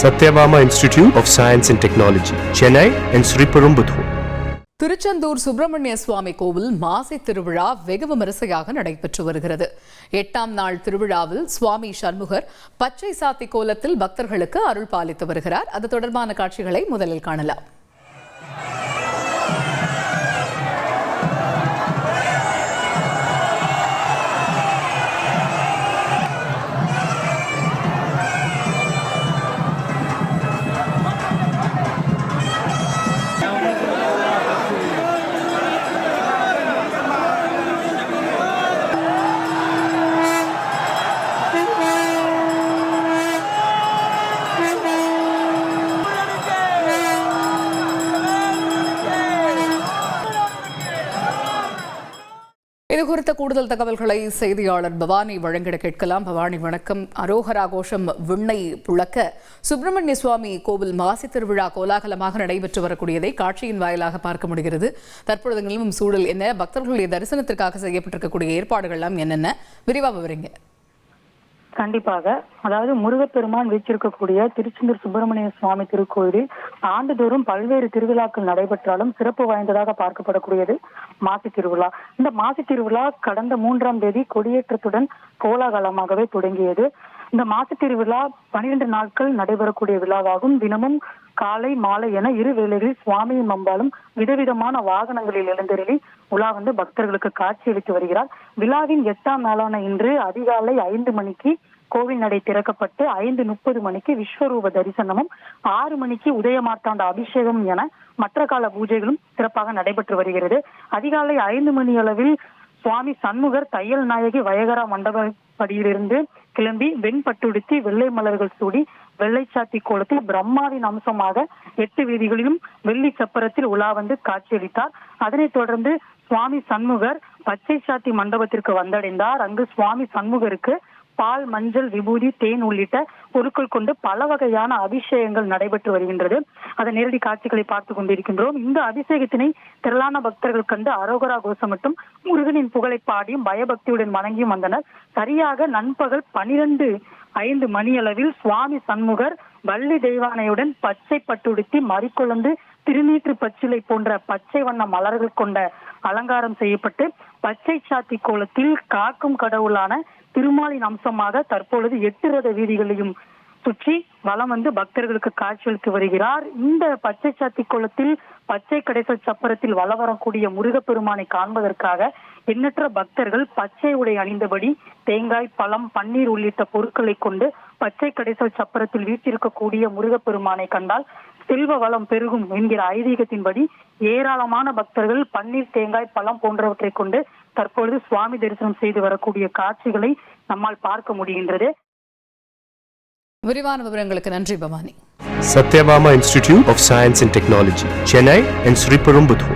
Sathyabama institute of science and technology Chennai and Sriperumbudur Tiruchendur Subramanya Swami கோவில் மாசி திருவிழா வெகு விமரிசையாக நடைபெற்று வருகிறது. எட்டாம் நாள் திருவிழாவில் சுவாமி சண்முகர் பச்சை சாத்தி கோலத்தில் பக்தர்களுக்கு அருள் பாலித்து வருகிறார். அது தொடர்பான காட்சிகளை முதலில் காணலாம். குறித்த கூடுதல் தகவல்களை செய்தியாளர் பவானி வழங்கிட கேட்கலாம். பவானி வணக்கம். அரோகரா கோஷம் விண்ணை புழக்க. சுப்பிரமணிய சுவாமி கோவில் மாசி திருவிழா கோலாகலமாக நடைபெற்று வரக்கூடியதை காட்சியின் வாயிலாக பார்க்க முடிகிறது. தற்பொழுது நிலவும் சூழல் என்ன? பக்தர்களுடைய தரிசனத்திற்காக செய்யப்பட்டிருக்கக்கூடிய ஏற்பாடுகள்லாம் என்னென்ன? விரிவாக விவரிங்க. கண்டிப்பாக. அதாவது முருகப்பெருமான் வீச்சிருக்கக்கூடிய திருச்செந்தூர் சுப்பிரமணிய சுவாமி திருக்கோயிலில் ஆண்டுதோறும் பல்வேறு திருவிழாக்கள் நடைபெற்றாலும் சிறப்பு வாய்ந்ததாக பார்க்கப்படக்கூடியது மாசி திருவிழா. இந்த மாசி திருவிழா கடந்த மூன்றாம் தேதி கொடியேற்றத்துடன் கோலாகலமாகவே தொடங்கியது. இந்த மாசி திருவிழா பனிரெண்டு நாட்கள் நடைபெறக்கூடிய விழாவாகும். தினமும் காலை மாலை என இரு வேளைகளில் சுவாமியின் அம்பாலும் விதவிதமான வாகனங்களில் எழுந்தருளி உலா வந்து பக்தர்களுக்கு காட்சியளித்து வருகிறார். விழாவின் எட்டாம் நாளான இன்று அதிகாலை ஐந்து மணிக்கு கோவில் நடை திறக்கப்பட்டு ஐந்து முப்பது மணிக்கு விஸ்வரூப தரிசனமும் ஆறு மணிக்கு உதயமாத்தாண்ட அபிஷேகம் என மற்ற கால பூஜைகளும் சிறப்பாக நடைபெற்று வருகிறது. அதிகாலை ஐந்து மணி அளவில் சுவாமி சண்முகர் தையல் நாயகி வயகரா மண்டபப்படியிலிருந்து கிளம்பி வெண்பட்டுடுத்தி வெள்ளை மலர்கள் சூடி வெள்ளை சாத்தி கோலத்தில் பிரம்மாவின் அம்சமாக எட்டு வீதிகளிலும் வெள்ளி சப்பரத்தில் உலா வந்து காட்சியளித்தார். அதனைத் தொடர்ந்து சுவாமி சண்முகர் பச்சை சாத்தி மண்டபத்திற்கு வந்தடைந்தார். அங்கு சுவாமி சண்முகருக்கு பால் மஞ்சள் விபூதி தேன் உள்ளிட்ட பொருட்கள் கொண்டு பல வகையான அபிஷேகங்கள் நடைபெற்று வருகின்றது. அதன் நேரடி காட்சிகளை பார்த்து கொண்டிருக்கின்றோம். இந்த அபிஷேகத்தினை திரளான பக்தர்கள் கண்டு அரோகரா கோஷமிட்டும் முருகனின் புகழை பாடியும் பயபக்தியுடன் வணங்கியும் வந்தனர். சரியாக நண்பகல் பனிரெண்டு ஐந்து மணியளவில் சுவாமி சண்முகர் வள்ளி தெய்வானையுடன் பச்சை பட்டுடுத்தி மறிக்கொழுந்து திருநீற்று பச்சிலை போன்ற பச்சை வண்ண மலர்கள் கொண்ட அலங்காரம் செய்யப்பட்டு பச்சை சாத்தி கோலத்தில் காக்கும் கடவுளான திருமாலின் அம்சமாக தற்பொழுது எட்டு ரத வீதிகளையும் சுற்றி வலம் வந்து பக்தர்களுக்கு காட்சியளித்து வருகிறார். இந்த பச்சை சாத்தி குளத்தில் பச்சை கடைசல் சப்பரத்தில் வள வரக்கூடிய முருகப்பெருமானை காண்பதற்காக எண்ணற்ற பக்தர்கள் பச்சை உடை அணிந்தபடி தேங்காய் பழம் பன்னீர் உள்ளிட்ட பொருட்களை கொண்டு பச்சை கடைசல் சப்பரத்தில் வீற்றிருக்கக்கூடிய முருகப்பெருமானை கண்டால் செல்வ வளம் பெருகும் என்கிற ஐதீகத்தின்படி ஏராளமான பக்தர்கள் பன்னீர் தேங்காய் பழம் போன்றவற்றை கொண்டு தற்பொழுது சுவாமி தரிசனம் செய்து வரக்கூடிய காட்சிகளை நம்மால் பார்க்க முடிகின்றது விரிவான விவரங்களுக்கு நன்றி Bhavani Satyabama Institute of Science and Technology, Chennai and Sriperumbudur.